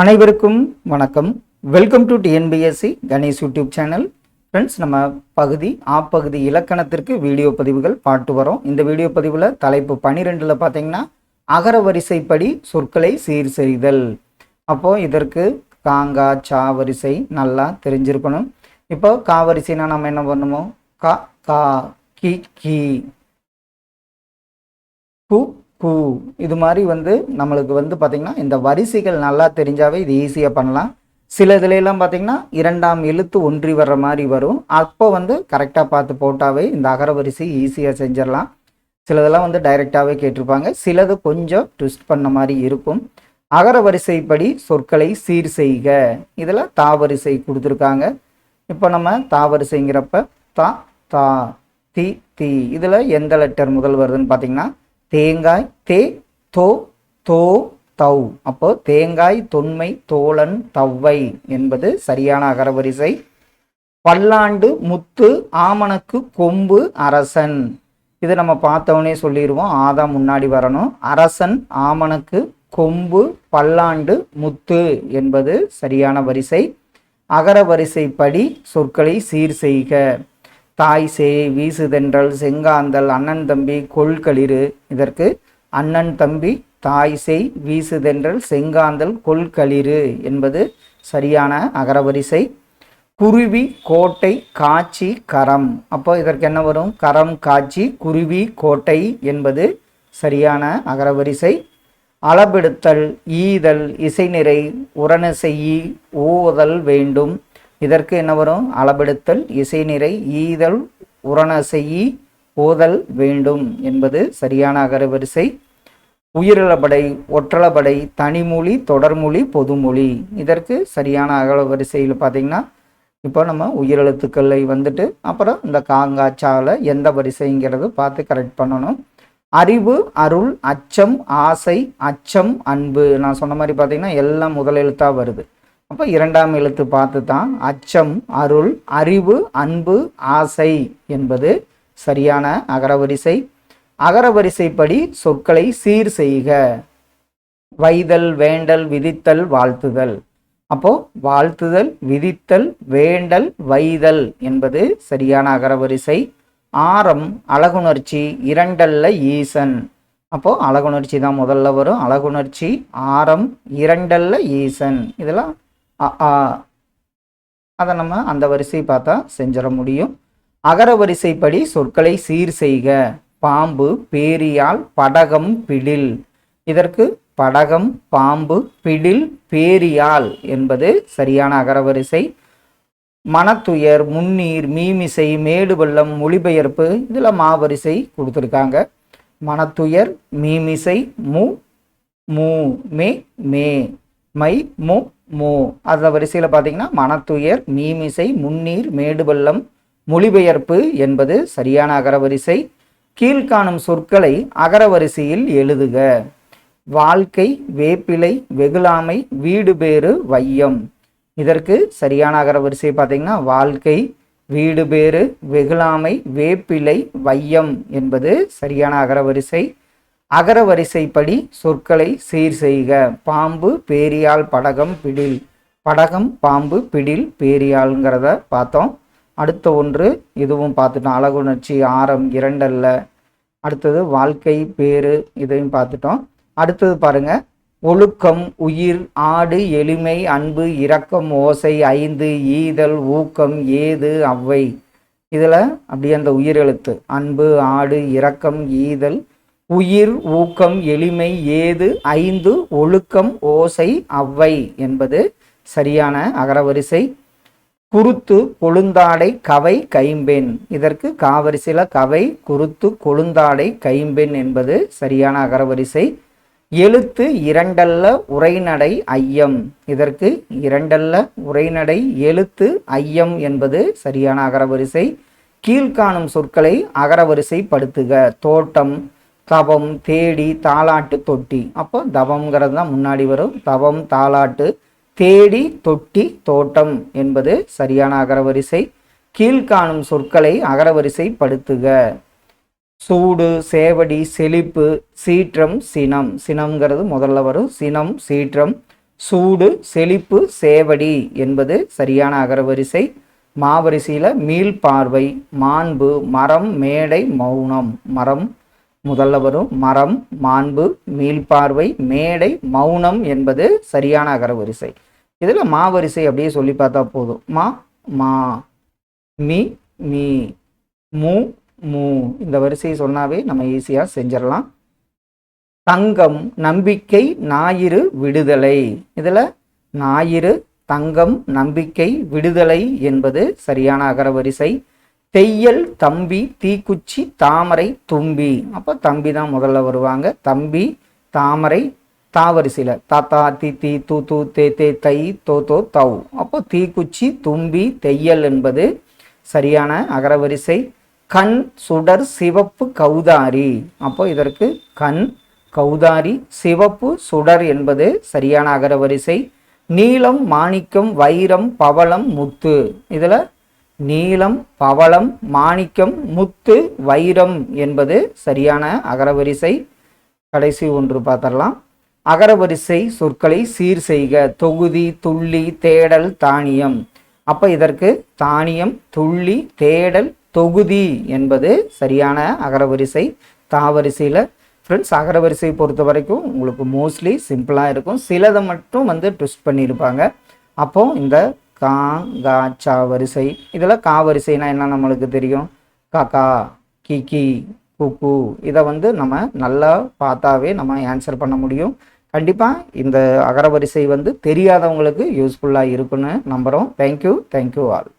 அனைவருக்கும் வணக்கம். Welcome to TNPSC Ganesh YouTube channel friends நம்ம பகுதி ஆ பகுதி இலக்கணத்திற்கு வீடியோ பதிவுகள் பாட்டு வரோம். இந்த வீடியோ பதிவில் தலைப்பு பன்னிரெண்டில் பார்த்தீங்கன்னா அகர வரிசைப்படி சொற்களை சீர் செய்தல். அப்போது இதற்கு காங்கா சா வரிசை நல்லா தெரிஞ்சிருக்கணும். இப்போ கா வரிசைனா நம்ம என்ன பண்ணுவோம்? கா கா கி கி. கு பூ இது மாதிரி வந்து நம்மளுக்கு வந்து பார்த்திங்கன்னா இந்த வரிசைகள் நல்லா தெரிஞ்சாவே இது ஈஸியாக பண்ணலாம். சில இதுலலாம் பார்த்திங்கன்னா இரண்டாம் எழுத்து ஒன்றி வர்ற மாதிரி வரும். அப்போ வந்து கரெக்டாக பார்த்து போட்டாவே இந்த அகர வரிசை ஈஸியாக செஞ்சிடலாம். சிலதெல்லாம் வந்து டைரெக்டாகவே கேட்டிருப்பாங்க. சிலது கொஞ்சம் ட்விஸ்ட் பண்ண மாதிரி இருக்கும். அகர வரிசைப்படி சொற்களை சீர் செய்க. இதில் தா வரிசை கொடுத்துருக்காங்க. இப்போ நம்ம தா வரிசைங்கிறப்ப தா தா தி தி. இதில் எந்த லெட்டர் முதல் வருதுன்னு பார்த்தீங்கன்னா தேங்காய் தே தோ தோ தௌ அப்போ தேங்காய் தொன்மை தோழன் தவ்வை என்பது சரியான அகரவரிசை. பல்லாண்டு முத்து ஆமணக்கு கொம்பு அரசன். இது நம்ம பார்த்தவொடனே சொல்லிடுவோம் ஆதாம் முன்னாடி வரணும். அரசன் ஆமணக்கு கொம்பு பல்லாண்டு முத்து என்பது சரியான வரிசை. அகர வரிசைப்படி சொற்களை சீர் செய்க. தாய் சே வீசுதென்றல் செங்காந்தல் அண்ணன் தம்பி கொள்களிரு இதற்கு அண்ணன் தம்பி தாய் செய் வீசுதென்றல் செங்காந்தல் கொள்களிரு என்பது சரியான அகரவரிசை. குருவி கோட்டை காட்சி கரம். அப்போ இதற்கு என்ன வரும்? கரம் காட்சி குருவி கோட்டை என்பது சரியான அகரவரிசை. அளபெடுத்தல் ஈதல் இசைநிறை உரணசெய்யி ஓதல் வேண்டும். இதற்கு என்ன வரும்? அளபெடுத்தல் இசைநிறை ஈதல் உரணசெய்யி ஓதல் வேண்டும் என்பது சரியான அகரவரிசை. உயிரிழபடை ஒற்றளபடை தனிமொழி தொடர்மொழி பொதுமொழி. இதற்கு சரியான அகரவரிசையில் பார்த்தீங்கன்னா இப்போ நம்ம உயிரெழுத்துக்களை வந்துட்டு அப்புறம் இந்த காங்காச்சாவில் எந்த வரிசைங்கிறது பார்த்து கரெக்ட் பண்ணணும். அறிவு அருள் அச்சம் ஆசை அச்சம் அன்பு. நான் சொன்ன மாதிரி பார்த்தீங்கன்னா எல்லாம் முதல் எழுத்தாக வருது. அப்போ இரண்டாம் எழுத்து பார்த்து தான் அச்சம் அருள் அறிவு அன்பு ஆசை என்பது சரியான அகரவரிசை அகரவரிசைப்படி சொற்களை சீர் செய்க. வைதல் வேண்டல் விதித்தல் வாழ்த்துதல். அப்போ வாழ்த்துதல் விதித்தல் வேண்டல் வைதல் என்பது சரியான அகரவரிசை ஆரம் அழகுணர்ச்சி இரண்டல்ல ஈசன். அப்போ அழகுணர்ச்சி தான் முதல்ல வரும். அழகுணர்ச்சி ஆரம் இரண்டல்ல ஈசன். இதெல்லாம் அ ஆ அதை நம்ம அந்த வரிசை பார்த்தா செஞ்சிட முடியும். அகர வரிசைப்படி சொற்களை சீர் செய்க. பாம்பு பேரியால் படகம் பிடில். இதற்கு படகம் பாம்பு பிடில் பேரியால் என்பது சரியான அகரவரிசை மனத்துயர் முன்னீர் மீமிசை மேடு வெள்ளம் மொழிபெயர்ப்பு இதில் மாவரிசை கொடுத்துருக்காங்க. மனத்துயர் மீமிசை மு மூ மே மே. மை மு மோ. அந்த வரிசையில் பார்த்தீங்கன்னா மனத்துயர் மீமிசை முன்னீர் மேடு வெள்ளம் மொழிபெயர்ப்பு என்பது சரியான அகரவரிசை கீழ்காணும் சொற்களை அகரவரிசையில் எழுதுக. வாழ்க்கை வேப்பிலை வெகுலாமை வீடு பேறு வையம். இதற்கு சரியான அகரவரிசை பார்த்தீங்கன்னா வாழ்க்கை வீடு பேறு வெகுலாமை வேப்பிலை வையம் என்பது சரியான அகரவரிசை அகரவரிசைப்படி சொற்களை சீர் செய்க. பாம்பு பேரியால் படகம் பிடில். படகம் பாம்பு பிடில் பேரியாளுங்கிறத பார்த்தோம். அடுத்த ஒன்று இதுவும் பார்த்துட்டோம். அழகுணர்ச்சி ஆரம் இரண்டல்ல. அடுத்தது வாழ்க்கை பேரு இதையும் பார்த்துட்டோம். அடுத்தது பாருங்க. ஒழுக்கம் உயிர் ஆடு எளிமை அன்பு இரக்கம் ஓசை ஐந்து ஈதல் ஊக்கம் ஏது அவ்வை. இதில் அப்படியே அந்த உயிரெழுத்து. அன்பு ஆடு இரக்கம் ஈதல் உயிர் ஊக்கம் எளிமை ஏது ஐந்து ஒழுக்கம் ஓசை அவ்வை என்பது சரியான அகரவரிசை. குருத்து கொழுந்தாடை கவை கைம்பெண். இதற்கு காவரிசையில் கவை குருத்து கொழுந்தாடை கைம்பெண் என்பது சரியான அகரவரிசை. எழுத்து இரண்டல்ல உரைநடை ஐயம். இதற்கு இரண்டல்ல உரைநடை எழுத்து ஐயம் என்பது சரியான அகரவரிசை. கீழ்காணும் சொற்களை அகரவரிசைப்படுத்துக. தோட்டம் தவம் தேடி தாளாட்டு தொட்டி. அப்போ தவம்ங்கிறது தான் முன்னாடி வரும். தவம் தாலாட்டு தேடி தொட்டி தோட்டம் என்பது சரியான அகரவரிசை. கீழ்காணும் சொற்களை அகரவரிசைப்படுத்துக. சூடு சேவடி செழிப்பு சீற்றம் சினம். சினம்ங்கிறது முதல்ல வரும். சினம் சீற்றம் சூடு செழிப்பு சேவடி என்பது சரியான அகரவரிசை. மாவரிசையில் மீள்பார்வை மாண்பு மரம் மேடை மௌனம். மரம் முதல்ல வரும் மரம் மாண்பு மீள்பார்வை மேடை மௌனம் என்பது சரியான அகர வரிசை இதில் மாவரிசை அப்படியே சொல்லி பார்த்தா போதும். மா மா மி மீ மு மூ. இந்த வரிசையை சொன்னாவே நம்ம ஈஸியாக செஞ்சிடலாம். தங்கம் நம்பிக்கை ஞாயிறு விடுதலை. இதில் ஞாயிறு தங்கம் நம்பிக்கை விடுதலை என்பது சரியான அகரவரிசை. தெய்யல் தம்பி தீக்குச்சி தாமரை தும்பி. அப்போ தம்பி தான் முதல்ல வருவாங்க. தம்பி தாமரை தாவரிசையில் தாத்தா தி தி தூ தூ தே தே தை தோ தோ தௌ அப்போ தீக்குச்சி தும்பி தெய்யல் என்பது சரியான அகரவரிசை. கண் சுடர் சிவப்பு கௌதாரி. அப்போ இதற்கு கண் கௌதாரி சிவப்பு சுடர் என்பது சரியான அகரவரிசை. நீலம் மாணிக்கம் வைரம் பவளம் முத்து. இதில் நீளம் பவளம் மாணிக்கம் முத்து வைரம் என்பது சரியான அகரவரிசை. கடைசி ஒன்று பார்த்தரலாம் அகரவரிசை சொற்களை சீர் செய்க. தொகுதி துள்ளி தேடல் தானியம். அப்போ இதற்கு தானியம் துள்ளி தேடல் தொகுதி என்பது சரியான அகரவரிசை. தாவரிசையில் ஃப்ரெண்ட்ஸ் அகரவரிசை பொறுத்த வரைக்கும் உங்களுக்கு மோஸ்ட்லி சிம்பிளாக இருக்கும். சிலதை மட்டும் வந்து ட்விஸ்ட் பண்ணியிருப்பாங்க. அப்போ இந்த கா கா சா வரிசை. இதில் கா வரிசைனா என்ன நம்மளுக்கு தெரியும்? காக்கா கிக்கி குக்கு இதை வந்து நம்ம நல்லா பார்த்தாவே நம்ம ஆன்சர் பண்ண முடியும். கண்டிப்பாக இந்த அகரவரிசை வந்து தெரியாதவங்களுக்கு யூஸ்ஃபுல்லாக இருக்குன்னு நம்புகிறோம் தேங்க்யூ தேங்க்யூ ஆல்